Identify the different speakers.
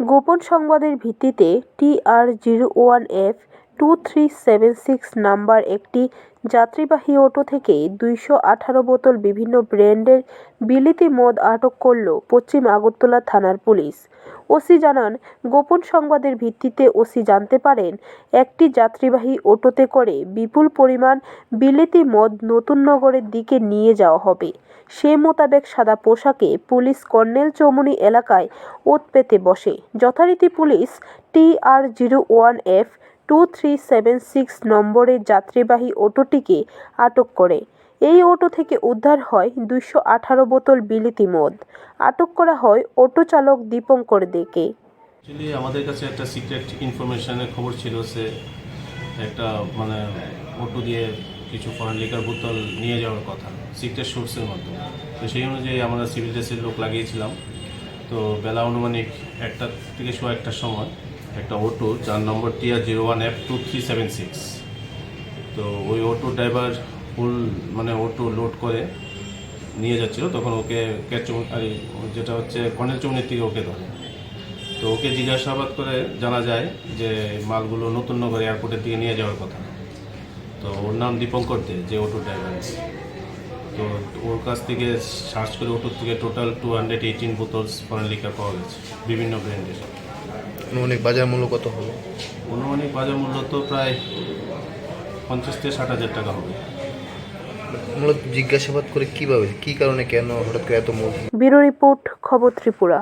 Speaker 1: গোপন সংবাদের ভিত্তিতে TR zero one F two three seven six number একটি যাত্রীবাহী অটো থেকে দুইশো আঠারো বোতল বিভিন্ন ব্র্যান্ডের বিলিতি মদ আটক করল পশ্চিম আগরতলা থানার পুলিশ। ওসি জানান, গোপন সংবাদের ভিত্তিতে ওসি জানতে পারেন, একটি যাত্রীবাহী অটোতে করে বিপুল পরিমাণ বিলিতি মদ নতুন নগরের দিকে নিয়ে যাওয়া হবে। সে মোতাবেক সাদা পোশাকে পুলিশ কর্নেল চৌমুনি এলাকায় ওত পেতে বসে। যথারীতি police T R zero one F two three seven six নম্বরের যাত্রীবাহী অটোটিকে আটক করে এই অটো থেকে উদ্ধার হয় দুইশো আঠারো বোতল বিলিতি মদ আটক করা হয় অটো চালক দীপঙ্কর দেকে
Speaker 2: আমাদের কাছে একটা সিক্রেট ইনফরমেশনের খবর ছিল সে একটা মানে অটো দিয়ে কিছু ফরেন লিকার বোতল নিয়ে যাওয়ার কথা সিক্রেট সোর্সের মাধ্যমে তো সেই অনুযায়ী আমরা সিভিল ড্রেসের লোক লাগিয়েছিলাম তো বেলা অনুমানিক একটা থেকে শো একটার সময় একটা অটো যার number TR zero one F two three seven six তো ওই অটো ড্রাইভার ফুল মানে অটো লোড করে নিয়ে যাচ্ছিল, তখন ওকে আর, যেটা হচ্ছে কর্নেল চৌনির থেকে ওকে ধরে। তো ওকে জিজ্ঞাসাবাদ করে জানা যায় যে মালগুলো নতুন নগর এয়ারপোর্টের দিকে নিয়ে যাওয়ার কথা। তো ওর নাম দীপঙ্কর দে, যে অটো ড্রাইভার তো ওর কাছ থেকে সার্চ করে অটোর থেকে total two hundred eighteen bottles foreign liquor পাওয়া গেছে, বিভিন্ন ব্র্যান্ডের
Speaker 3: আনুমানিক বাজার মূল্য কত হবে?
Speaker 2: অনুমানিক বাজার মূল্য তো প্রায় পঞ্চাশ থেকে ষাট হাজার টাকা হবে।
Speaker 3: মূলত জিজ্ঞাসাবাদ করে কীভাবে কি কারণে কেন হঠাৎ করে এত মূল্য?
Speaker 1: ব্যুরো রিপোর্ট খবর ত্রিপুরা।